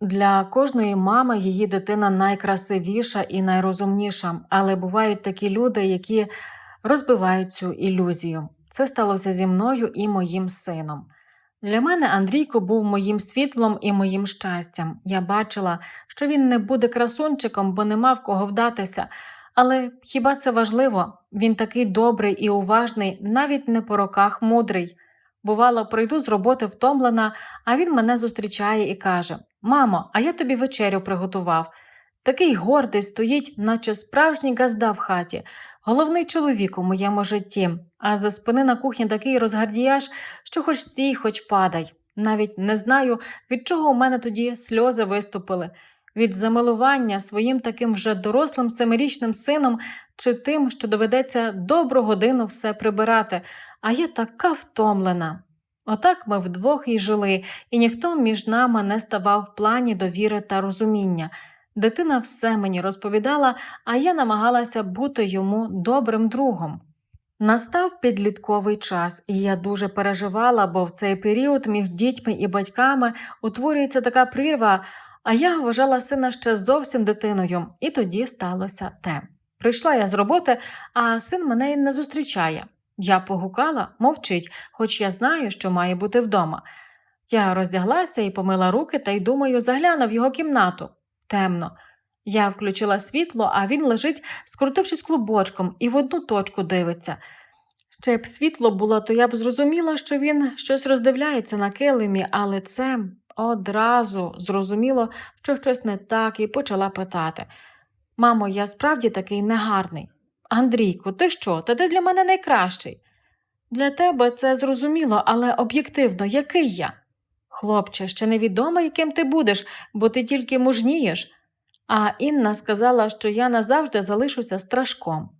Для кожної мами її дитина найкрасивіша і найрозумніша, але бувають такі люди, які розбивають цю ілюзію. Це сталося зі мною і моїм сином. Для мене Андрійко був моїм світлом і моїм щастям. Я бачила, що він не буде красунчиком, бо не мав кого вдатися. Але хіба це важливо? Він такий добрий і уважний, навіть не по роках мудрий. Бувало, прийду з роботи втомлена, а він мене зустрічає і каже: Мамо, а я тобі вечерю приготував. Такий гордий стоїть, наче справжній газда в хаті, головний чоловік у моєму житті, а за спини на кухні такий розгардіяж, що хоч стій, хоч падай. Навіть не знаю, від чого у мене тоді сльози виступили. Від замилування своїм таким вже дорослим семирічним сином чи тим, що доведеться добру годину все прибирати, а я така втомлена. Отак ми вдвох і жили, і ніхто між нами не ставав в плані довіри та розуміння. Дитина все мені розповідала, а я намагалася бути йому добрим другом. Настав підлітковий час, і я дуже переживала, бо в цей період між дітьми і батьками утворюється така прірва, а я вважала сина ще зовсім дитиною, і тоді сталося те. Прийшла я з роботи, а син мене не зустрічає. Я погукала, мовчить, хоч я знаю, що має бути вдома. Я роздяглася і помила руки та й думаю, загляну в його кімнату. Темно. Я включила світло, а він лежить, скрутившись клубочком, і в одну точку дивиться. Ще б світло було, то я б зрозуміла, що він щось роздивляється на килимі, але це одразу зрозуміло, що щось не так, і почала питати. Мамо, я справді такий негарний. Андрійку, ти що? Та ти для мене найкращий. Для тебе це зрозуміло, але об'єктивно, який я? Хлопче, ще невідомо, яким ти будеш, бо ти тільки мужнієш. А Інна сказала, що я назавжди залишуся страшком.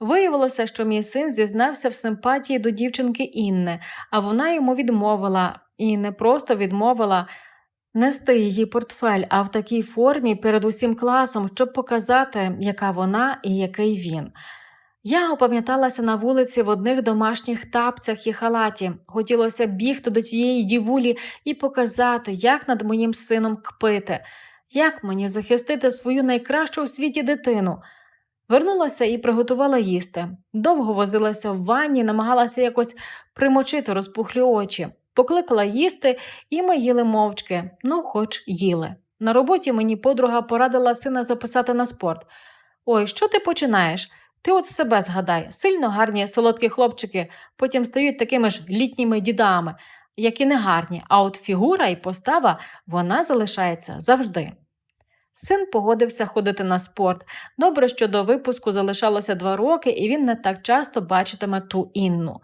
Виявилося, що мій син зізнався в симпатії до дівчинки Інни, а вона йому відмовила і не просто відмовила нести її портфель, а в такій формі перед усім класом, щоб показати, яка вона і який він. Я опам'яталася на вулиці в одних домашніх тапцях і халаті. Хотілося бігти до тієї дівулі і показати, як над моїм сином кпити, як мені захистити свою найкращу у світі дитину. Вернулася і приготувала їсти. Довго возилася в ванні, намагалася якось примочити розпухлі очі. Покликала їсти, і ми їли мовчки, ну, хоч їли. На роботі мені подруга порадила сина записати на спорт. Ой, що ти починаєш? Ти от себе згадай, сильно гарні солодкі хлопчики, потім стають такими ж літніми дідами, які не гарні, а от фігура і постава вона залишається завжди. Син погодився ходити на спорт. Добре, що до випуску залишалося два роки, і він не так часто бачитиме ту Інну.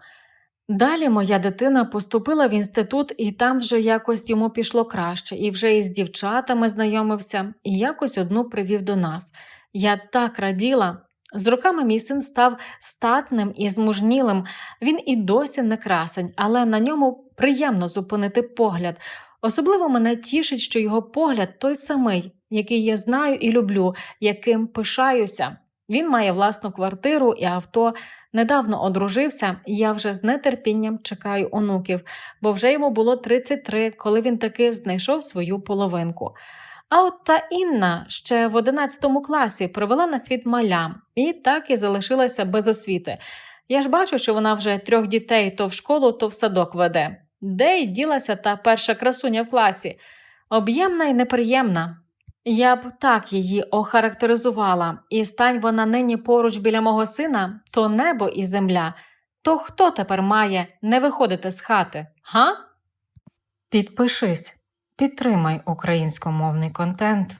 Далі моя дитина поступила в інститут, і там вже якось йому пішло краще, і вже із дівчатами знайомився, і якось одну привів до нас. Я так раділа. З роками мій син став статним і змужнілим. Він і досі не красень, але на ньому приємно зупинити погляд. Особливо мене тішить, що його погляд той самий, який я знаю і люблю, яким пишаюся. Він має власну квартиру і авто. Недавно одружився, і я вже з нетерпінням чекаю онуків, бо вже йому було 33, коли він таки знайшов свою половинку. А от та Інна ще в 11 класі привела на світ маля і так і залишилася без освіти. Я ж бачу, що вона вже трьох дітей то в школу, то в садок веде. Де й ділася та перша красуня в класі? Об'ємна і неприємна. Я б так її охарактеризувала, і стань вона нині поруч біля мого сина, то небо і земля. То хто тепер має не виходити з хати, га? Підпишись, підтримай українськомовний контент.